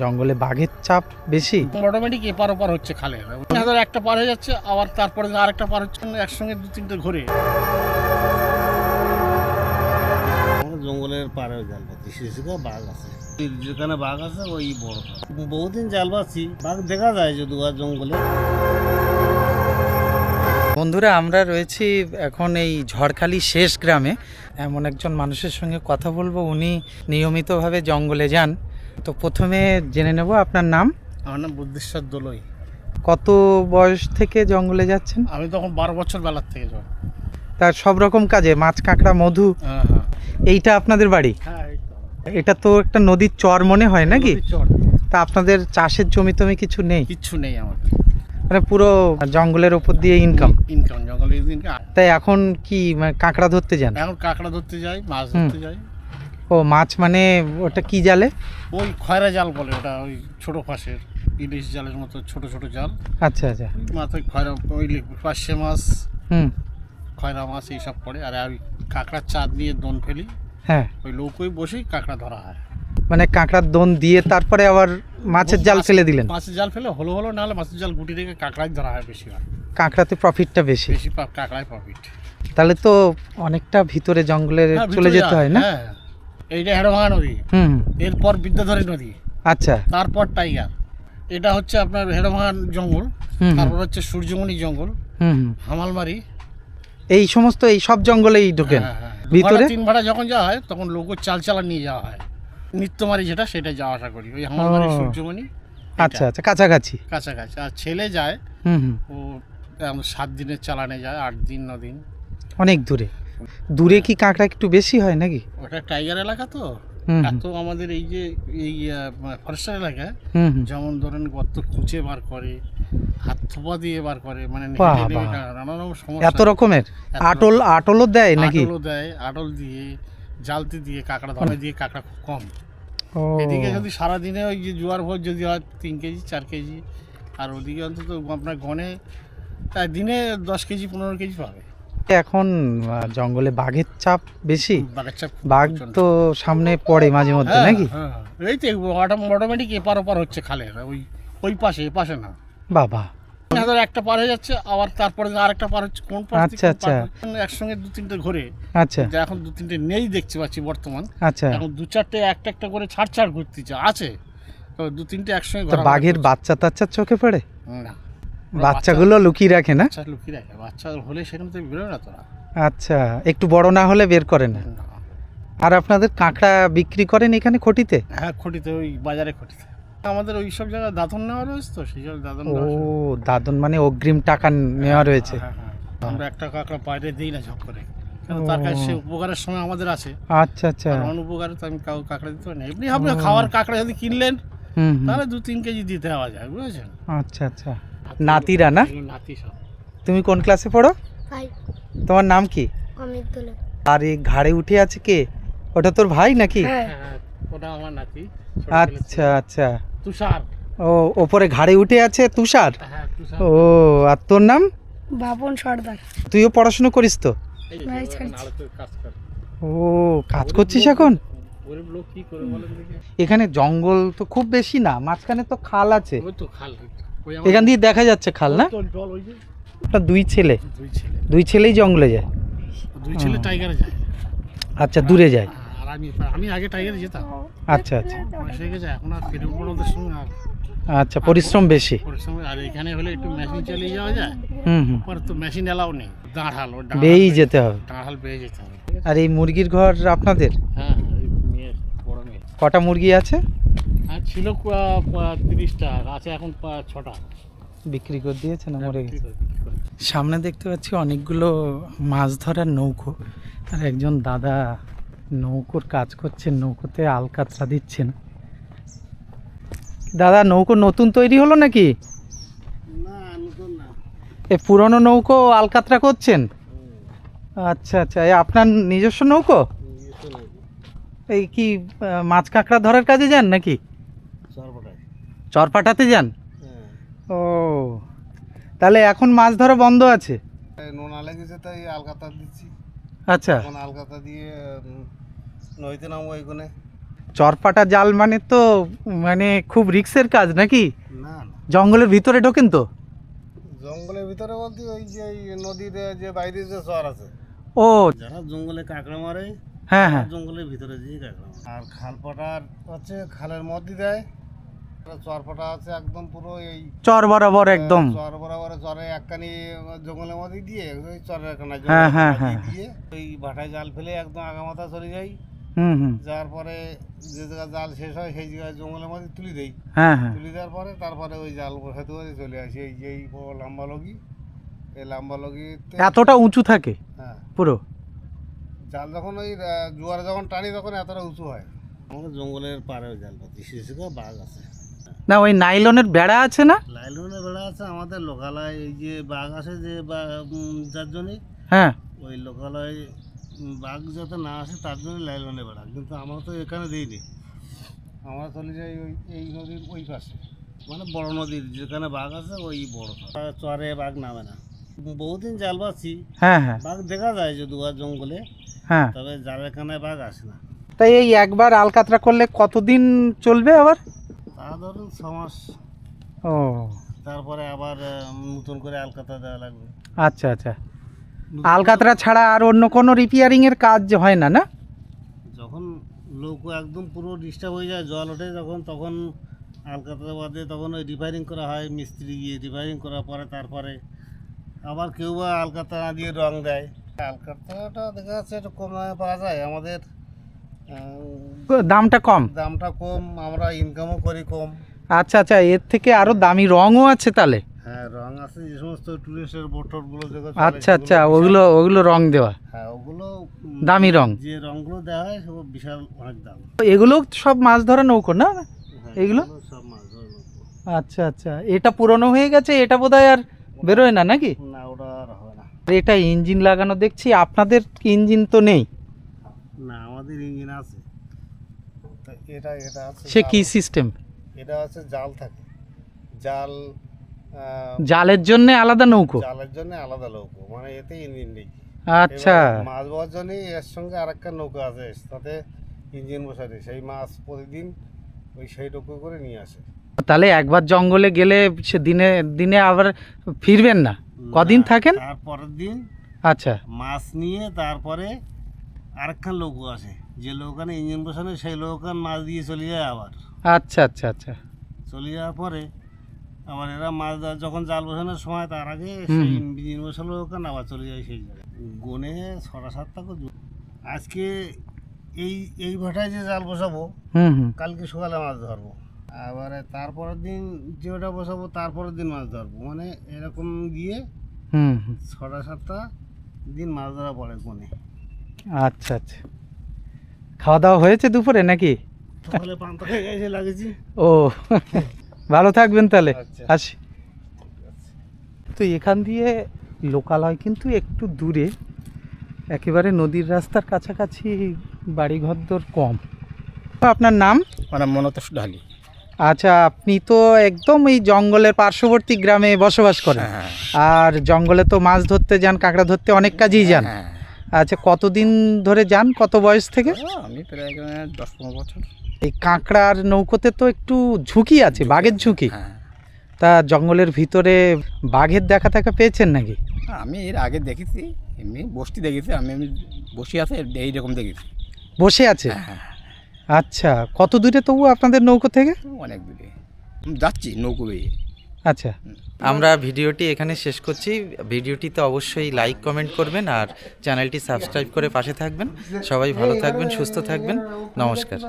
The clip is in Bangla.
জঙ্গলে বাঘের চাপ বেশি? অটোমেটিক এপার ওপার হচ্ছে খালে। ধর একটা পার হয়ে যাচ্ছে আবার তারপরে আরেকটা পার হচ্ছে একসঙ্গে দু তিনটে ঘুরে। জঙ্গলের পাড়ে জাল পাচ্ছি শিশুকা বাঘ আছে। যেখানে বাঘ আছে ওই বড় বহুদিন জাল পাচ্ছি বাঘ দেখা যায় যে দুয়ার জঙ্গলে। বন্ধুরা আমরা রয়েছি এখন এই ঝড়খালি শেষ গ্রামে। এমন একজন মানুষের সঙ্গে কথা বলব উনি নিয়মিতভাবে জঙ্গলে যান। তো প্রথমে জেনে নেব আপনার নাম। আমার নাম বুদ্ধেশ্বর দোলই। কত বয়স থেকে জঙ্গলে যাচ্ছেন? আমি তখন বারো বছর বেলার থেকে যাই তার সব রকম কাজে মাছ কাঁকড়া মধু? হ্যাঁ হ্যাঁ। এইটা আপনাদের বাড়ি? হ্যাঁ। এটা তো একটা নদীর চর মনে হয় নাকি। তা আপনাদের চাষের জমি টমি কিছু নেই? কিচ্ছু নেই আমাদের মানে পুরো জঙ্গলের ওপর দিয়ে ইনকাম ইনকাম জঙ্গলে ইনকাম তাই এখন কি মানে কাঁকড়া ধরতে যান? এখন কাঁকড়া ধরতে যাই মাছ ধরতে যাই। ও মাছ মানে ওটা কি জালে? ওই খয়রা জাল বলে ওটা ওই ছোট ফাঁসের ইলিশ জালের মতো ছোট ছোট জাল। আচ্ছা আচ্ছা। মাথায় খয়রা ওই পার্শে মাছ হুম। খয়রা মাছ এইসব পড়ে আর আমি কাঁকড়ার চাঁদ নিয়ে দোন ফেলি। হ্যাঁ। ওই নৌকোয় বসেই কাঁকড়া ধরা হয়। মানে কাঁকড়ার দোন দিয়ে তারপরে আবার মাছের জাল ফেলে দিলেন? মাছের জাল ফেলে হলো হলো নাহলে মাছের জাল গুটি রেখে কাঁকড়াই ধরা হয় বেশি হয়। কাঁকড়াতে প্রফিটটা বেশি। বেশি কাঁকড়ায় প্রফিট তাহলে তো অনেকটা ভিতরে জঙ্গলে চলে যেতে হয় না? হ্যাঁ এইটা হেড়োভাঙা নদী। হুম। এরপর বিদ্যাধরী নদী। আচ্ছা। তারপর টাইগার। এটা হচ্ছে আপনার হেড়োভাঙা জঙ্গল। তারপর হচ্ছে সূর্যমণি জঙ্গল। হুম হুম। হামালমারি। এই সমস্ত এই সব জঙ্গলেই ঢোকেন? হ্যাঁ, হ্যাঁ। ভিতরে? তিন ভাড়া যখন যাওয়া হয় তখন লোক চাল চালা নিয়ে যাওয়া হয়। নিত্যমারি যেটা সেটা যাওয়া আসা করি। ওই হামালমারি সূর্যমণি আচ্ছা আচ্ছা কাছাকাছি। কাছাকাছি। আর ছেলে যায় হুম হুম। ও সাত দিনের চালানে যায় আট দিন ন দিন। অনেক দূরে। দূরে কি কাঁকড়া একটু বেশি হয় নাকি? ওটা টাইগার এলাকা তো। এত আমাদের এই যে এই ফরেস্টার হুম। যেমন ধরেন গর্ত খুঁচে বার করে হাত থোপা দিয়ে বার করে মানে নানা রকম এত রকমের? আটল আটলও দেয় নাকি? আটলও দেয় আটল দিয়ে জালতি দিয়ে কাঁকড়া ধরে দিয়ে কাঁকড়া খুব কম। এদিকে যদি সারাদিনে ওই যে জোয়ার ভোর যদি হয় তিন কেজি চার কেজি আর ওদিকে অন্তত আপনার গনে দিনে দশ কেজি পনেরো কেজি পাবে। এখন জঙ্গলে বাঘের চাপ বেশি। বাঘ তো সামনে পড়ে মাঝে মধ্যে হ্যাঁ, নাকি? হ্যাঁ, হ্যাঁ। এই তো অটোমেটিক এপার ওপার হচ্ছে খালে ওই ওই পাশে এ পাশে না। বাবা। ধর একটা পার হয়ে যাচ্ছে আবার তারপরে আরেকটা পার হচ্ছে কোন পাশ থেকে আচ্ছা, আচ্ছা। একসঙ্গে দু তিনটে ঘুরে। আচ্ছা। কিন্তু এখন দু তিনটে নেই দেখতে পাচ্ছি বর্তমান। আচ্ছা। এখন দু চারটে একটা একটা করে ছাড় ছাড় ঘুরতেছে আছে। তো দু তিনটে একসঙ্গে বাঘের বাচ্চা টাচ্চার চোখে পড়ে? না। বাচ্চাগুলো লুকিয়ে রাখে না? বাচ্চা লুকিয়ে রাখে। বাচ্চা হলে সেখান থেকে বেরোয় না তোরা আচ্ছা একটু বড় না হলে বের করে না? না। আর আপনাদের কাঁকড়া বিক্রি করেন এখানে খটিতে? হ্যাঁ খটিতে ওই বাজারে খটিতে। আমাদের ওই সব জায়গায় দাঁতন নেওয়া রয়েছে তো সেই সব দাঁতন ও দাদন মানে অগ্রিম টাকা নেওয়া রয়েছে। হ্যাঁ, হ্যাঁ, হ্যাঁ। আমরা একটা কাঁকড়া বাইরে দিই না ঝপ করে। তার কাছে সে উপকারের সময় আমাদের আছে। আচ্ছা আচ্ছা। অনুপকারে তো আমি কাউ কাঁকড়া দিতে পারি না। এমনি আপনি খাওয়ার কাঁকড়া যদি কিনলেন। তাহলে দু তিন কেজি দিতে হওয়া যায় বুঝেছেন? আচ্ছা আচ্ছা। নাতিরা না তুমি কোন ক্লাসে পড়ো? তোমার নাম কি? আর এই ঘাড়ে উঠে আছে কে? ওটা তোর ভাই নাকি? হ্যাঁ। হ্যাঁ, ছোট আচ্ছা আচ্ছা। তুষার। ও ওপরে ঘাড়ে উঠে আছে তুষার? হ্যাঁ ও আর তোর নাম? বাপন সর্দার। তুইও পড়াশুনো করিস তো? ও কাজ করছিস এখন? এখানে জঙ্গল তো খুব বেশি না মাঝখানে তো খাল আছে। এখান দিয়ে দেখা যাচ্ছে খাল না? দুই ছেলে। দুই ছেলেই জঙ্গলে যায়। দুই ছেলে টাইগারে যায়। আচ্ছা দূরে যায়। আর আমি আমি আগে টাইগারে যেতাম। আচ্ছা আচ্ছা। এখন আর বড়দের সঙ্গে আর। আচ্ছা পরিশ্রম বেশি। আর এখানে হলে একটু মেশিন চালিয়ে যাওয়া যায়। হুম হুম। পরে তো মেশিন এলাও নেই। দাঁড়াল বেয়েই যেতে হবে। দাঁড়াল বেয়ে যেতে হবে। আর এই মুরগির ঘর আপনাদের? হ্যাঁ কটা মুরগি আছে? ছিল তিরিশটা আছে এখন ছটা। বিক্রি করে দিয়েছে না মরে গেছে। সামনে দেখতে পাচ্ছি অনেকগুলো মাছ ধরার নৌকো। আর একজন দাদা নৌকোর কাজ করছেন নৌকোতে আলকাতরা দিচ্ছেন। দাদা নৌকো নতুন তৈরি হলো নাকি? না নতুন না। এ পুরনো নৌকো আলকাতরা করছেন? আচ্ছা আচ্ছা এ আপনার নিজস্ব নৌকো? এই কি মাছ কাঁকড়া ধরার কাজে যান নাকি? চরপাটাতে যান? হ্যাঁ। ও তাহলে এখন মাছ ধরা বন্ধ আছে? নোনা লেগেছে তাই আলকাতা দিচ্ছি। আচ্ছা। এখন আলকাতা দিয়ে নদীতে নামবো এইখানে চরপাটা জাল মানে তো মানে খুব রিক্সের কাজ নাকি? না জঙ্গলের ভিতরে ঢোকেন তো? জঙ্গলের ভিতরে বলতে ওই যে নদীর যে বাইরে যে চর আছে। ও। যারা জঙ্গলে কাঁকড়া মারে হ্যাঁ হ্যাঁ। জঙ্গলের ভিতরে যেয়ে কাঁকড়া আর খাল পাটার হচ্ছে খালের মধ্যে দেয়। চর পাটা আছে একদম পুরো এই চর বরাবর একদম। চর বরাবর চরে একখানি জঙ্গলের মধ্যে দিয়ে ওই চরের একখানা হ্যাঁ, হ্যাঁ, হ্যাঁ। দিয়ে ওই ভাটায় জাল ফেলে একদম আগামাথা চলে যাই। হুম হুম। যাওয়ার পরে যে জায়গায় জাল শেষ হয় সেই জায়গায় জঙ্গলের মধ্যে তুলি দেই। হ্যাঁ হ্যাঁ। তুলি দেওয়ার পরে তারপরে ওই জাল বসাতে বসে চলে আসি। এই যে এই লম্বা লগি এই লম্বা লগিতে এতটা উঁচু থাকে? হ্যাঁ। পুরো? জাল যখন ওই জোয়ারে যখন টানি তখন এতটা উঁচু হয়। আমাদের জঙ্গলের পাড়ে জাল পাতি শিশুকা বাঘ আছে। না ওই নাইলনের বেড়া আছে না? নাইলনের বেড়া আছে আমাদের লোকালয় এই যে বাঘ আছে যে যার জন্যে হ্যাঁ। ওই লোকালয় বাঘ যাতে না আসে তার জন্য লাইলনে বেড়া কিন্তু আমরা তো এখানে দিইনি। আমরা চলে যাই ওই এই নদীর ওই পাশে মানে বড় নদীর যেখানে বাঘ আছে ওই বড় চর। বাঘ নামে না। বহুদিন জাল পাচ্ছি হ্যাঁ হ্যাঁ। বাঘ দেখা যায় যে দুয়ার জঙ্গলে হ্যাঁ। তবে জালের কানায় বাঘ আসে না। তাই এই একবার আলকাতরা করলে কতদিন চলবে আবার? ধরুন ছ মাস ও। তারপরে আবার নতুন করে আলকাতা দেওয়া লাগবে। আচ্ছা আচ্ছা। আলকাতরা ছাড়া আর অন্য কোনো রিপেয়ারিং এর কাজ হয় না না? যখন লোক একদম পুরো ডিস্টার্ব হয়ে যায় জল ওঠে যখন তখন আলকাতা বাদে তখন ওই রিপেয়ারিং করা হয় মিস্ত্রি গিয়ে রিপেয়ারিং করার পরে তারপরে আবার কেউ বা আলকাতা না দিয়ে রং দেয়। আলকাতাটা দেখা যাচ্ছে একটু কম পাওয়া যায়। আমাদের দামটা কম? দামটা কম আমরা ইনকামও করি কম। আচ্ছা আচ্ছা এর থেকে আরও দামি রঙও আছে তাহলে? হ্যাঁ রং আছে যে সমস্ত টুরিস্টের বোট টোটগুলো যেগুলো আচ্ছা আচ্ছা ওগুলো ওগুলো রং দেওয়া। হ্যাঁ ওগুলো দামি রং যে রংগুলো দেওয়া হয় সেগুলো বিশাল অনেক দাম। এগুলো সব মাছ ধরা নৌকো না? হ্যাঁ, এগুলো? সব মাছ ধরে। আচ্ছা আচ্ছা এটা পুরনো হয়ে গেছে এটা বোধহয় আর বেরোয় না নাকি? না ওটা আর হবে না। এটা ইঞ্জিন লাগানো দেখছি আপনাদের ইঞ্জিন তো নেই? আমাদের ইঞ্জিন আছে। তা এটা এটা আছে সে কি সিস্টেম এটা আছে জাল থাকে। জাল জালের জন্য আলাদা নৌকো? জালের জন্য আলাদা নৌকো মানে এতে ইঞ্জিন নেই। আচ্ছা। মাছ ধোয়ার জন্য এর সঙ্গে আরেকটা নৌকা আছে তাতে ইঞ্জিন বসাতে সেই মাছ প্রতিদিন ওই সেই নৌকো করে নিয়ে আসে। তাহলে একবার জঙ্গলে গেলে সে দিনে দিনে আবার ফিরবেন না কদিন থাকেন? তারপরের দিন আচ্ছা। মাছ নিয়ে তারপরে আরেকখান নৌকো আছে। যে নৌকানে ইঞ্জিন বসানো সেই নৌকান মাছ দিয়ে চলে যায় আবার। আচ্ছা আচ্ছা আচ্ছা। চলে যাওয়ার পরে আবার এরা মাছ যখন জাল বসানোর সময় তার আগে সেই ইঞ্জিন বসানো ওখান আবার চলে যায় সেই জায়গায় গনে ছটা সাতটা আজকে এই এই ভাটায় যে জাল বসাবো কালকে সকালে মাছ ধরবো। আবার তারপরের দিন যেটা বসাবো তারপরের দিন মাছ ধরবো। মানে এরকম দিয়ে ছটা সাতটা দিন মাছ ধরা পড়ে কোনে আচ্ছা আচ্ছা। খাওয়া দাওয়া হয়েছে দুপুরে নাকি? ও ভালো থাকবেন তাহলে। আচ্ছা। আসি। তো এখান দিয়ে লোকালয় কিন্তু একটু দূরে। একেবারে নদীর রাস্তার কাছাকাছি বাড়িঘরদর কম। আপনার নাম? মানে মনতোষ ঢালি। আচ্ছা আপনি তো একদম এই জঙ্গলের পার্শ্ববর্তী গ্রামে বসবাস করেন। হ্যাঁ। আর জঙ্গলে তো মাছ ধরতে যান কাঁকড়া ধরতে অনেক কাজেই যান। হ্যাঁ। আচ্ছা কতদিন ধরে যান? কত বয়স থেকে? আমি প্রায় দশ পনেরো বছর। এই কাঁকড়ার নৌকোতে তো একটু ঝুঁকি আছে বাঘের ঝুঁকি। হ্যাঁ। তা জঙ্গলের ভিতরে বাঘের দেখা দেখা পেয়েছেন নাকি? আমি এর আগে দেখেছি এমনি বসতি দেখেছি আমি এমনি বসে আছে এইরকম দেখেছি। বসে আছে? হ্যাঁ। আচ্ছা কত দূরে তবু আপনাদের নৌকো থেকে? অনেক দূরে। যাচ্ছি নৌকো বেয়ে। আচ্ছা। আমরা ভিডিওটি এখানে শেষ করছি। ভিডিওটিতে অবশ্যই লাইক কমেন্ট করবেন আর চ্যানেলটি সাবস্ক্রাইব করে পাশে থাকবেন। সবাই ভালো থাকবেন, সুস্থ থাকবেন। নমস্কার।